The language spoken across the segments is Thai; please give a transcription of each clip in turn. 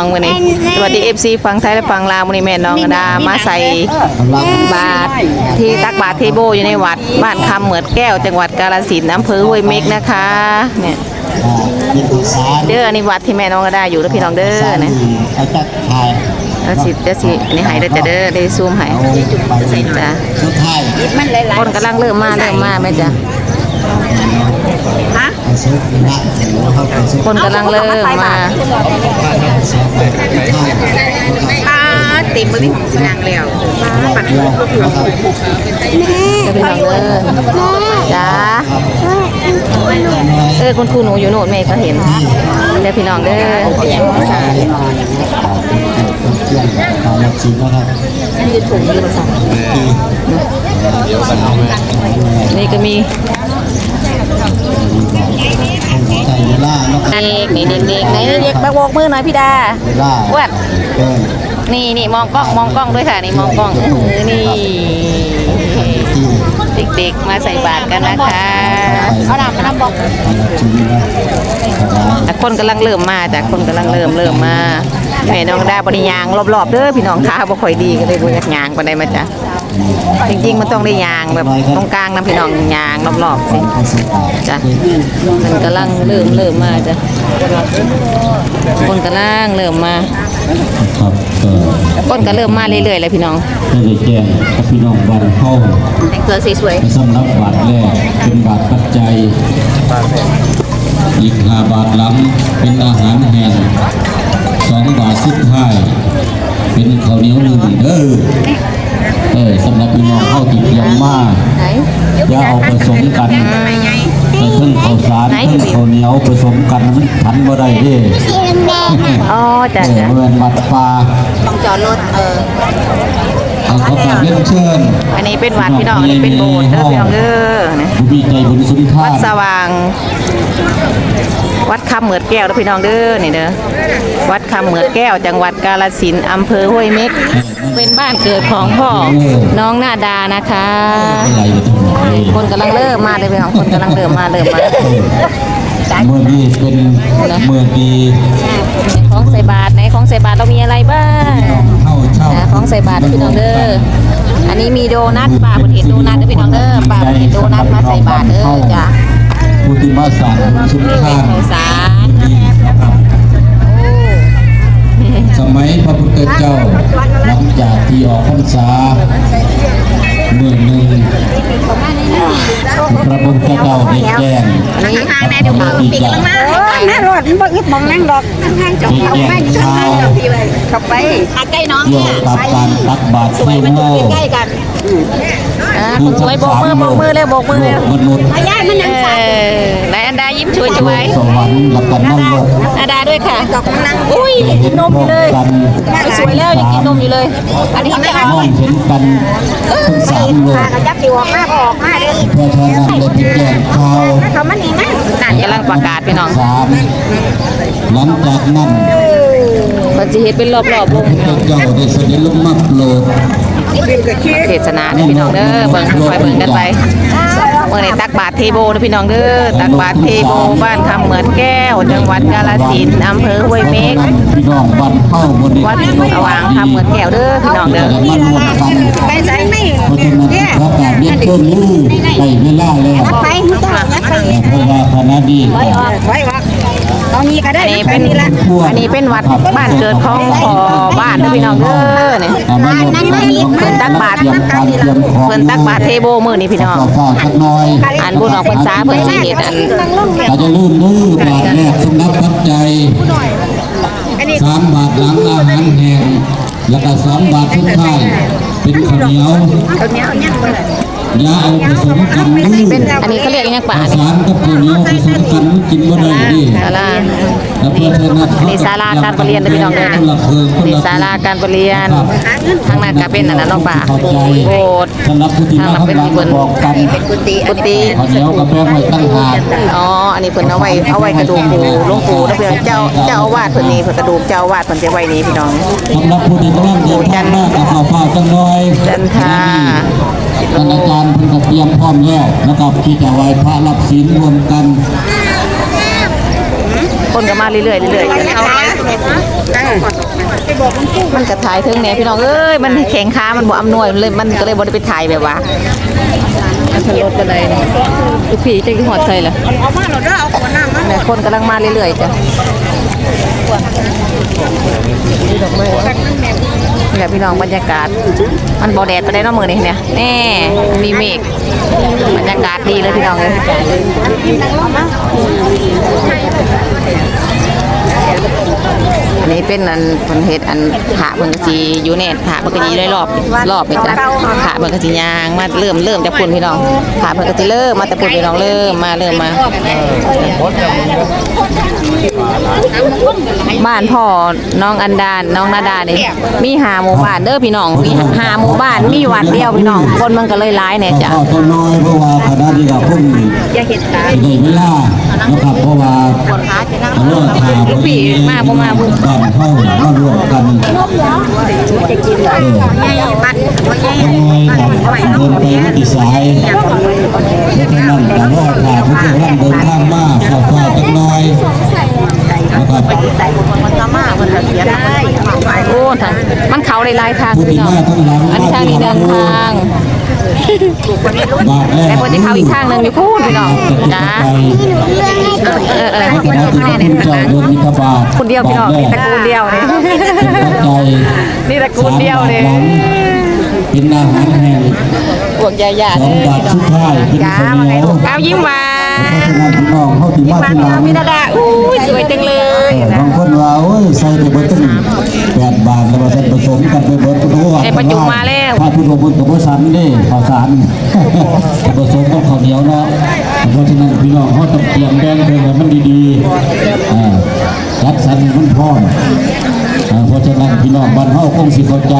ฟังวันนี้สวัสดีเอฟซีฟังไทยและฟังลาววันนี้แม่น้องกระดามาใส่บาตรที่ตักบาตรเทโบอยู่ในวัดบ้านคำเหมือดแก้วจังหวัดกาฬสินธุ์อำเภอห้วยเม็กนะคะเนี่ยเป็นตัวสารเด้ออันนี้วัดที่แม่น้องกระดาอยู่แล้วพี่น้องเด้อนะเขาจะถ่ายแล้วสิจะสิอันนี้ใหายได้อจะเด้อได้ซูมใหายเอาไปจ้ะสุดท้ายมันหลายคนกำลังเริ่มมาเริ่มมาแม่จ้ะๆ ฮะเอาซื้อนะเขาไปซื้อคนกำลังเริ่มมาป้าติมมือพี่นางแล้วป้าปัดเดียวนะครับเด้อพี่น้องเด้อจ้าเออคุณครูหนูอยู่โน่นแม่ก็เห็นเด้อพี่น้องเด้อเที่ยงตามหลักศีลนะครับยืดถุงยืดสั่งนี่ก็มีใจเวลา นะครับเด็กนี่เด็กๆไหนเด็กมาโบกมือหน่อยพี่ดาเวลาอ้วนเกินนี่นี่มองกล้องมองกล้องด้วยค่ะนี่มองกล้องเออนี่เด็กๆมาใส่บาตรกันนะคะเอาน้ำมาน้ำบอกตามหลักศีลนะครับแต่คนกำลังเริ่มมาจากคนกำลังเริ่มเริ่มมาแม่น้องดาบริยางรอบๆเด้อพี่น้องขาบ่ค่อยดีก็เลยบ่อยากยางปานใดมาจ้ะ จริงๆมันต้องได้ยางแบบตรงกลางนะพี่น้องยางรอบๆสิเข้าสู่ป่าจ้ะมันกำลังเริ่มเริ่มมาจ้ะคนกำลังเริ่มมาครับก็คนก็เริ่มมาเรื่อยๆเลยพี่น้องได้ได้แจ้งกับพี่น้องบ้านเข้าแต่งตัวสวยสำหรับบาทแรกเป็นบาทปัจจัยอีกห้าบาทหลังเป็นอาหารแห้งสองบาทสุดท้าย เป็นข้าวเหนียวหนึ่งเด้อ เออสำหรับพี่น้องเข้าติดเตรียมมาๆไหนอย่าเอาผสมกันแต่เพิ่งข้าวสารไหนเพิ่งข้าวเหนียวผสมกันมันทันบ่ได้เด้อ๋อจ้ะเออจ้ะเมื่อนบัดปลาต้องจอดรถเออ เอาเขาฝากเรียนเชิญอันนี้เป็นวัดพี่น้องอันนี้เป็นโบสถ์เด้อพี่น้องเด้อนะผู้มีใจบุญสุนทาวัดนสว่าง วัดคำเหมือดแก้วเด้อพี่น้องเด้อนี่เด้อวัดคำเหมือดแก้ว จังหวัดกาฬสินธุ์อำเภอห้วยเม็ก เป็นบ้านเกิดของพ่อน้องนาดานะคะไหลไปทั้งหมดเลยคนกำลังเริ่มมาเลยพี่น้องคนกำลังเริ่มมาเริ่มมาเมื่อนี้เป็นเมื่อดีของใส่บาตรในของใส่บาตรเรามีอะไรบ้างเข้าเช่านะ ของใส่บาตรพี่น้องเด้ออันนี้มีโดนัทป้าเพิ่นเห็นโดนัทเด้อพี่น้องเด้อป้าเพิ่นเห็นโดนัทมาใส่บาตรเด้อจ้ะผู้ที่มาสั่งสุนทานข้าวสารดีนะครับโอ้สมัยพระพุทธเจ้าหลังจากที่ออกพรรษา เมื่อหนึ่งพระพุทธเจ้าได้แจ้งอันนี้กับพระพุทธเจ้าแม่รถมันบ่อึดมองนั่งดอกข้างๆจอดเอาไปจอดไปจบทีไปเข้าไปใกล้น้องเนี่ยวกับการตักบาตรสวยมันอยู่ใกล้กัน อ่าคนสวยโบกมือโบกมือเร็วโบกมือเร็วมนุษย์อาย่ามันเอนั่งสายอไหนอันดายิ้มช่วยช่วยสวรรค์และกันนั่งรถอาดาด้วยค่ะดอกมันนั่งอุ้ยยังกินนมอยู่เลยกันสวยแล้วยังกินนมอยู่เลย อันนี้ไม่เอามองเห็นกันทั้งสามโลกกระยับสิออกมาก็ออกมาเด้อเพราะฉะนั้นได้ไปแจ้งข่าวเขามันนี่มั้งนั่นกำลังประกาศพี่น้องสามหลังจากนั้นเพิ่นสิเฮ็ดเป็นรอบๆวงพระเจ้าได้เสด็จลงมาโปรด เทศนาเด้อพี่น้องเด้อเบิ่งคอยเบิ่งกันไปเมื่อนี้ตักบาตรเทโบเด้อพี่น้องเด้อตักบาตรเทโบบ้านคำเหมือนแก้ว จังหวัดกาฬสินธุ์อำเภอห้วยเม็กพี่น้องบ้านเข้าบนนี้วัดสว่างคำเหมือนแก้วเด้อพี่น้องเด้อจะได้มารวมกันไปใส่ไม่เพราะฉะนั้นพระกาศเรียนเชิญนี้ได้เวลาแล้วไปมึงต้องยัดไปเพราะว่าคณะดีไว้ออกไว้ ออกตอนนี้ก็ได้อันนี้เป็นอันนี้เป็นวัดบ้านเกิดของพ่อบ้านเด้อพี่น้องเด้อนี่มารวมกันเพิ่นตักบาตรเตรียมการเตรียมของเพิ่นตักบาตรเทโบมื้อนี้พี่น้องก็ฟ้าสักหน่อยอันบุญออกพรรษาเพิ่นสิเฮ็ดอันเราจะลืมมือบาทแรกสำนับปัจจัยอันนี้สามบาทหลังอาหารแห้งแล้วก็สองบาทสุดท้ายเป็นข้าวเหนียวเขาเนี้ยเอาเนี่ยไปเลยอ ยาเอาผสมกันมือเป็นอันนี้เขาเรียกยังป่าสารกับเหนียวผสมกันกินบ่ได้ดิศาลาแล้วเพื่อเธอนัดอันนี้ศาลาการประเรียนเด้อพี่น้องเละเคืองคนนี่ละศาลาการประเรียนทางนั้นก็เป็นอันนั้นเนาะป่าโบสถ์ทางมานั้นข้างเป็นหลังที่เพิ่นบอกกันกุฏิกุฏิข้วกับแป้งไว้ตั้งหาอ๋ออันนี้เพิ่นเอาไว้เอาไว้กระดูกปูหลวงปู่แล้วเพิ่อนเจ้าเจ้าอาวาสเพิ่นนี่เพิ่นกระดูกเจ้าอาวาสเพิ่นจะไว้นี่พี่น้องสำหรับผู้ที่กำลังเดินทางมากับข้าวเปล่าจังน้อยจันทา ท่านอาจารย์เพิ่นก็เตรียมพร้อมแล้วนะครับที่จะไหว้พระรับศีลรวมกันคนก็มาเรื่อยๆเรื่อยๆมันก็ถ่ายถึงแหน่พี่น้องเอ้ยมันแข็งขามันบ่อำนวยเลยมันก็เลยบ่ได้ไปถ่ายแบบว่ามันทะรถก็ได้นี่ลูกพี่จะหอดใส่ล่ะเอามาเราเด้อเอาขวดน้ำมาแม่คนกำลังมาเรื่อยๆจ้ะ นี่แหละพี่น้องบรรยากาศ มันบ่แดดไปได้เนาะมื้อนี่เนี่ยแน่มีเมฆบรรยากาศดีเลยพี่น้องเลย อันนี้เป็นอันเพิ่นเฮ็ดอันผาเพิ่นก็สิอยู่แน่ผาเพิ่นก็สิอยู่ได้รอบรอบนี่จ้ะผาเพิ่นก็สิย่างมาเริ่มเริ่มจากพุ่นพี่น้องผาเพิ่นก็สิเริ่มมาแต่พุ่นพี่น้องเริ่มมาเริ่มมา บ้านพ่อน้องอันดานน้องนาดานี่มีหาหมู่บ้านเด้อพี่น้องมีหาหมู่บ้านมีวัดเดียวพี่น้องคนมันก็เลยหลายแน่จ้ะข้าวต้นน้อยเพราะว่าคณะที่กับพุ่นอย่าเฮ็ดตาได้เวลา นะครับเพราะว่าเลิกหาลูกพี่มาบ่มาบุญบ้านเข้ามารวมกันเออบัดบ่แย่น้อยครับเดินไปวิถีสายเพราะฉะนั้นต่ว่าผ่านทุกท่านเดินทางมาฝ่าฝ่าจักหน้อยนะครับโอ้ทางมันเขาหลายๆทางพี่น้องอันนี้ทางนี้เดินทาง แรกแต่คนที่เขาอีกข้างหนึงอยู่พูดพี่น้องจ้าเออเออคณะที่พระคุณเจ้าเดินมิถบาทคนเดียวพี่น้องนี่ตระกูลเดียวเลยปัจจัยนี่ตระกูลเดียวเลยเป็นอาหารแห้งพวกยาๆสองเด้อบาทพี่น้อสุงดท้ายเป็นจ้าข้าวเหนียวเอายิ้มหวาพราะนฉะนั้นพี่น้องเขาที่มามาที่หน้ลัองงพี่นาดาอุ้สวยจังเลยบางคนว่าโอ้ยใส่ไปเบิดตั้งแปดบาทแล้วว่าจะผสมกันไปเบิดรู้ว่าไอ้ประจุมาแล้ วพระพุทธบุญกับพระสันเด้ข้าวสารผสมกับข้าวเหนียวเนาะเพราะฉะนั้นพี่น้องเขาต้องเตรียมแบ่งเพื่อให้มันดีๆจัดสรรให้มันพร้อม เพราะฉะนั้นพี่น้องบ้านเฮาคงสิเข้าใจ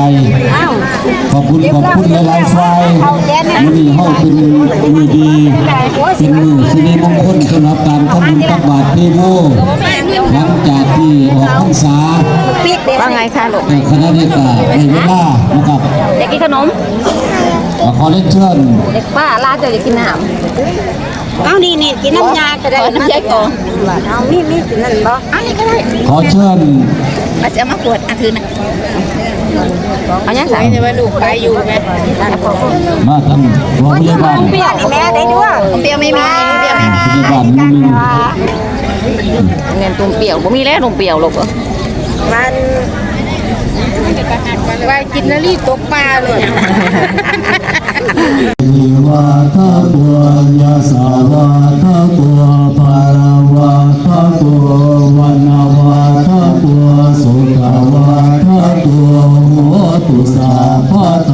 ขอบคุณขอบคุณหลายๆฝ่ายมื้อนี้เฮาเป็นมือดีเป็นมือสิริมงคลสำหรับการทำบุญตักบาตรเทโวหลังจากที่ออกพรรษาว่าไงคะลูกในคณะเดียกาในเวลานะครับอยากกินขนมขอเรียนเชิญเด็กป้าลาจะอยากกินน้เอานี่นี่กินน้ำยาก็ำได้ขอน้ำยายก่อนเอามีมีกินนั่นบ่อันนี้ก็ได้ขอเชิญ มาจะมาปวดอะถือนะเอายังไงจะมาลูกไปอยู่ไหมมาทางโรงพยาบาลเปรี้ยวนี่แม่ได้ด้วยเปรี้ยวไม่มีเปรี้ยวไม่มีพยาบาลนิดนึงเงินตุ่มเปรี้ยวบ่มีแล้วตุ่มเปรี้ยวลูกเอ้ยมันว่ากินแล้วรีบตกปลาเลยนิวาทะตัวยาสาวาทะตัวปาราวาทะตัว สุขาวาทะตัวโหตุสาพะตาต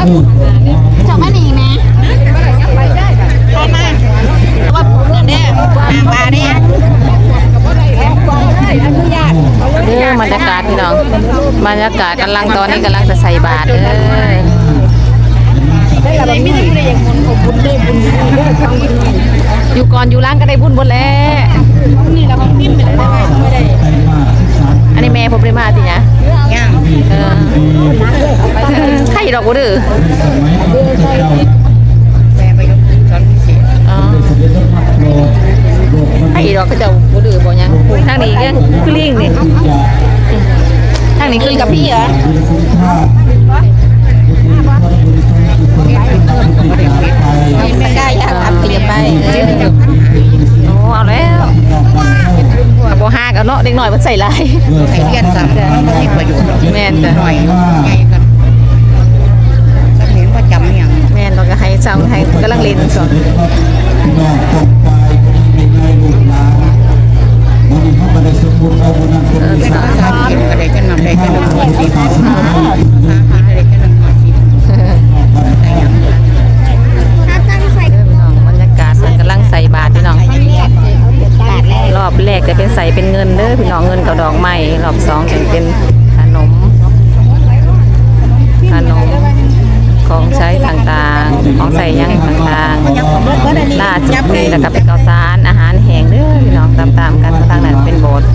วัดจับมานี่นะพอมาว่าผมเนี่ยปลาเนี่ยเด้อบรรยากาศพี่น้องบรรยากาศกำลังตอนนี้กำลังจะใส่บาตรเด้อยู่ก่อนอยู่ล้างก็ได้บุญหมดแล้วนนี้แม่ผมได้มาติเนี่ยยังเออใครดอกบ่ดื้อแม่ไปยกสอนพิ เศษอ๋อให้อีดอกก็จะบูดื้อบ่หยังทางนี้ก็คือลิงนี่ทางนี้คือกับพี่เหรอ ไม่กล้าอยากทำขยับไปโอ้เอาแล้วบ่ฮากเอาเนาะเด็กน้อยมันใส่ลายให้เรียนซ้ำมันมีประโยชน์แม่นจ้ะหน่อยไงกันสักเห็นว่าจำอย่างแม่นเราก็ให้ซ้ำให้กำลังเล่นก่อนพี่น้องตกตายไม่ง่ายลูกหลานวันนี้เขาไม่ได้ อบแรกจะเป็นใส่เป็นเงินเด้อพี่น้องเงินกับดอกไม้รอบสองจะเป็นขนม ขนมของใช้ต่างๆ ของใส่ยังต่างๆล่าสุดนี่แล้วก็เป็นข้าวสารอาหารแห้งเด้อพี่น้องตามๆกันทางนั้นเป็นโบสถ์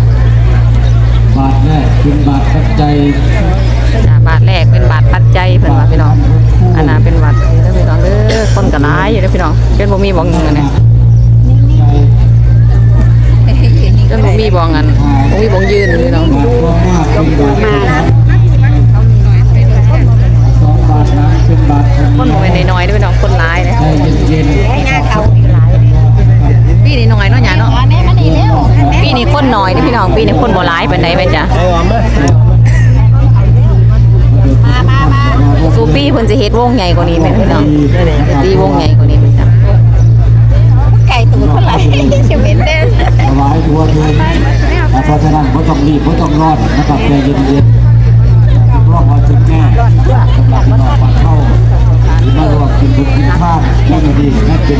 บาทแรกเป็นบาทปัจจัยบาทแรกเป็นบาทปัจจัยเพิ่นว่าพี่น้องอันนั้นเป็นวัดเด้อพี่น้องเด้อคนก็หลายอยู่เด้อพี่น้องจนบ่มีบ่เงินเนี่ย จนบ่มีบ่เงินบ่มีบ่ยืนพี่น้องบาทตัวมากเป็นบาทสองบาทนะเป็นบาทคนบ่แม่นน้อยๆเด้อพี่น้องคนหลายเด้อใจเย็นๆหน้าเขาอยู่หลายปีนี้น้อยเนาะหยาเนาะแม่มันนี่เร็วปีนี้คนน้อยเด้อพี่น้องปีนี้คนบ่หลายปานใดแม่จ้ะมามามาสู่ปีเพิ่นสิเฮ็ดวงใหญ่กว่านี้แม่นพี่น้องจะตีวงใหญ่กว่านี้ วายตัวเองเพราะฉะนั้นไม่ต้องรีบไม่ต้องรอนนะครับใจเย็นๆรอพอจุดแน่สำหรับพี่น้องปากเข้าที่มาร่วมกินบุญกินข้าวแค่นี้นั่นเป็น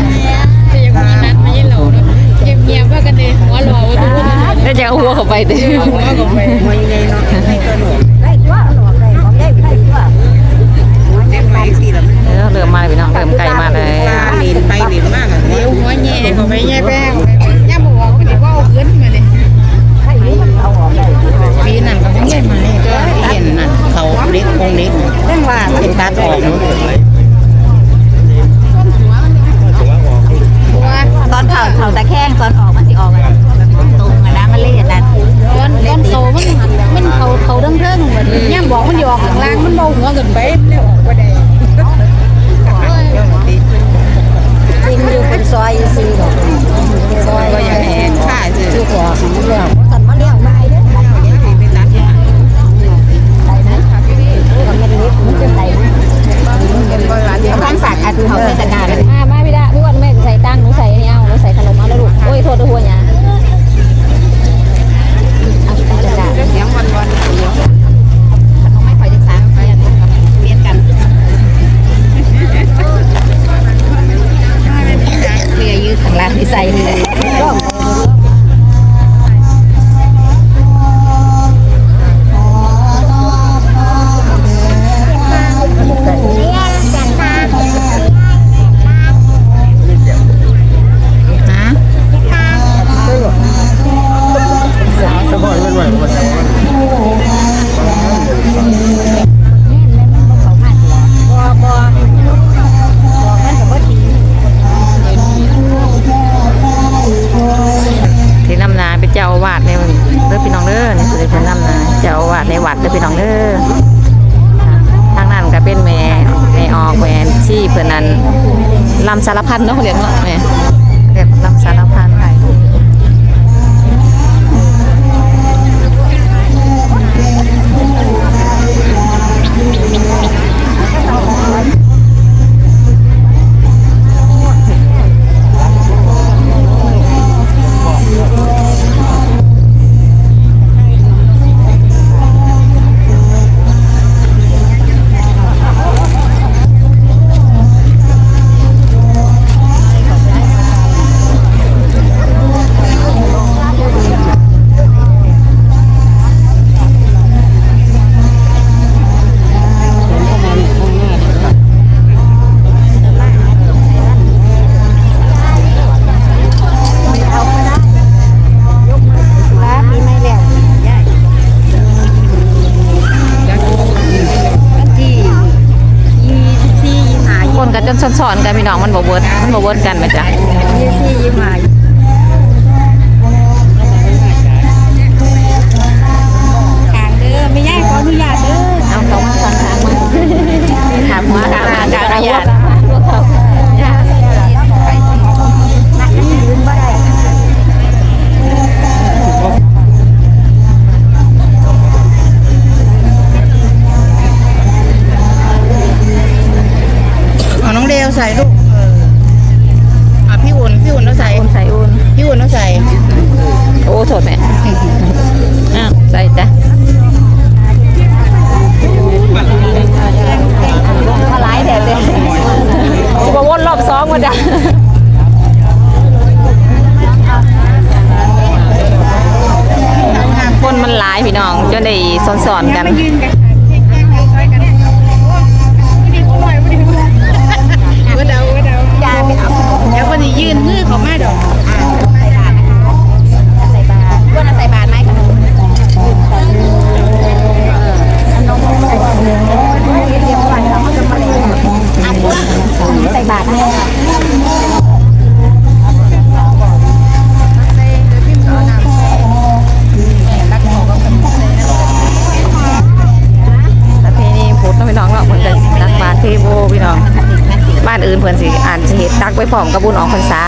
เงียบๆว่ากันเลยหัวหล่อว่าทุกคนแล้วจะเอาหัวเข้าไปเด้อหัวกไปหัวยังไงเนาะให้ตัวหนูได้ตัวหลอกได้ของได้ได้ตัวเด็กไปสิล่ะเออเริ่มมาแล้วพี่น้องเริ่มใกล้มาแล้วลีนไปลีนมากเดี๋ยวหัวแย่ก็ไปแย่แป้ง ปีนั้นก็ไม่มาเลยก็เห็นน่ะเขาเล็กคงเล็กเรื่องว่าเป็นตาทองตอนเข่าเข่าตะแคงตอนออกมันสิออกกันตรงกันนะมันเล่นนั่นตอนตอนโตมันมันเขาเขาเรื่องเรื่องเหมือนย่ำบอกมันอยู่ออกข้างล่างมันเบาหัวเกินไปเรียกออกไปได้กินอยู่เป็นซอย อนกันพี่น้องมันบวเวิร์ดมันบวเวิร์ดกันไหมจ๊ะยี่สี่ยี่ห้าทางเด้อไม่ย่ายขออนุญาตเด้อเอาตรงมาสองทางมาถามว่าทางทางอนุญาต ใส่ลูกเออพี่อุ่นพี่อุ่นต้องใส่อุ่นใส่อุ่นพี่อุ่นต้องใส่ โอ้โถดแม่อ้าใส่จ้ะทลายแดดเลยก็วนรอบสองมาจ้ะคนมันหลายพี่น้องจนได้สอนๆกัน ได้ยื่นมือเขาแมาดอก ร้อมกระบุญออกพรรษา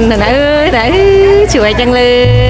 นน่ะนะเอ้ยนะเอ้ยสวยจังเลย